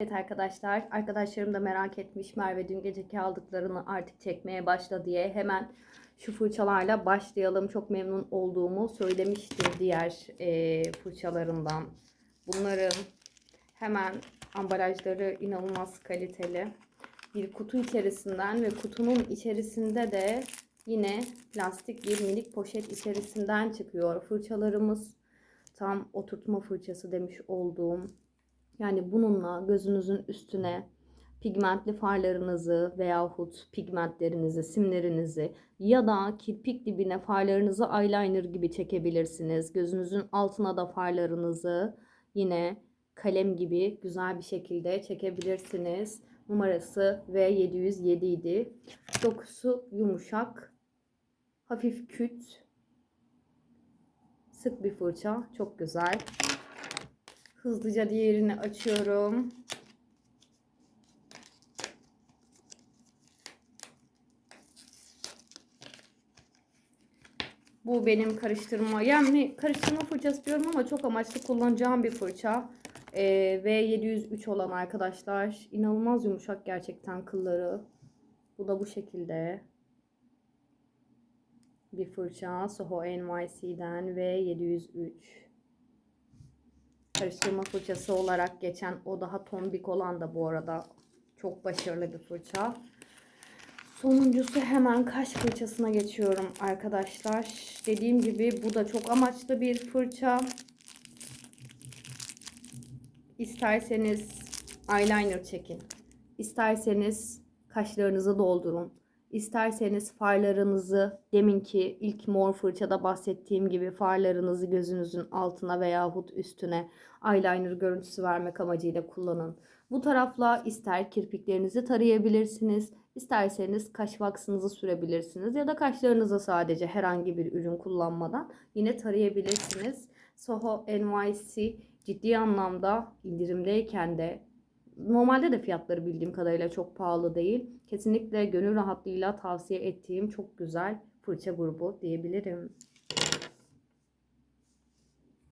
Evet arkadaşlar, arkadaşlarım da merak etmiş Merve dün geceki aldıklarını artık çekmeye başla diye hemen şu fırçalarla başlayalım. Çok memnun olduğumu söylemiştim diğer e, fırçalarından. Bunların hemen ambalajları inanılmaz kaliteli. Bir kutu içerisinden ve kutunun içerisinde de yine plastik bir minik poşet içerisinden çıkıyor. Fırçalarımız tam oturtma fırçası demiş olduğum yani bununla gözünüzün üstüne pigmentli farlarınızı veyahut pigmentlerinizi, simlerinizi ya da kirpik dibine farlarınızı eyeliner gibi çekebilirsiniz. Gözünüzün altına da farlarınızı yine kalem gibi güzel bir şekilde çekebilirsiniz. Numarası V707 idi. Dokusu yumuşak, hafif küt, sık bir fırça. Çok güzel. Hızlıca diğerini açıyorum. Bu benim karıştırma, yani karıştırma fırçası diyorum ama çok amaçlı kullanacağım bir fırça. Ee, ve 703 olan arkadaşlar. inanılmaz yumuşak gerçekten kılları. Bu da bu şekilde. Bir fırça Soho NYC'den ve 703 karıştırma fırçası olarak geçen o daha tombik olan da bu arada çok başarılı bir fırça. Sonuncusu hemen kaş fırçasına geçiyorum arkadaşlar. Dediğim gibi bu da çok amaçlı bir fırça. İsterseniz eyeliner çekin. İsterseniz kaşlarınızı doldurun. İsterseniz farlarınızı deminki ilk mor fırçada bahsettiğim gibi farlarınızı gözünüzün altına veyahut üstüne eyeliner görüntüsü vermek amacıyla kullanın. Bu tarafla ister kirpiklerinizi tarayabilirsiniz, isterseniz kaş vaksınızı sürebilirsiniz ya da kaşlarınıza sadece herhangi bir ürün kullanmadan yine tarayabilirsiniz. Soho NYC ciddi anlamda indirimdeyken de Normalde de fiyatları bildiğim kadarıyla çok pahalı değil. Kesinlikle gönül rahatlığıyla tavsiye ettiğim çok güzel fırça grubu diyebilirim.